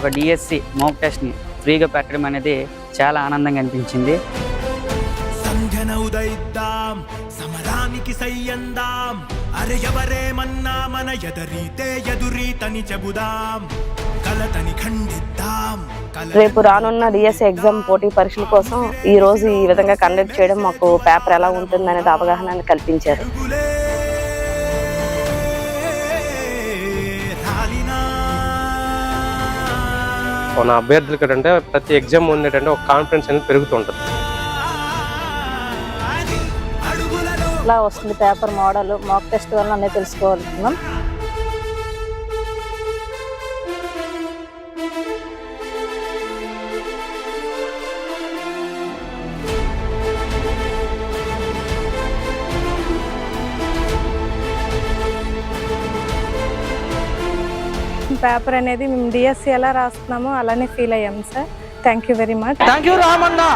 ఒక DSC mock టెస్ట్ని ఫ్రీగా పెట్టడం అనేది చాలా ఆనందంగా అనిపించింది. సంధ్యన ఉదయిద్దాం సమరానికి సయ్యందాం. అరే ఎవరేమన్నా మన ఎదరీతే ఎదురీతని చెబుదాం. కలతని ఖండిద్దాం రేపు రానున్న డిఎస్సి ఎగ్జామ్ పోటీ పరీక్షల కోసం ఈ రోజు ఈ విధంగా కండక్ట్ చేయడం మాకు పేపర్ ఎలా ఉంటుంది అనేది అవగాహన కల్పించారు మన అభ్యర్థులకి ఏంటంటే ప్రతి ఎగ్జామ్ ఉండేటంటే ఒక కాన్ఫిడెన్స్ అనేది పెరుగుతుంటుంది. ఇలా ఎలా వస్తుంది పేపర్ మోడల్ మాక్ టెస్ట్ వల్ల అన్నీ తెలుసుకోవాలనుకున్నాం. పేపర్ అనేది మేము డిఎస్సి ఎలా రాస్తున్నామో అలానే ఫీల్ అయ్యాం sir. Thank you very much thank you Ramanna.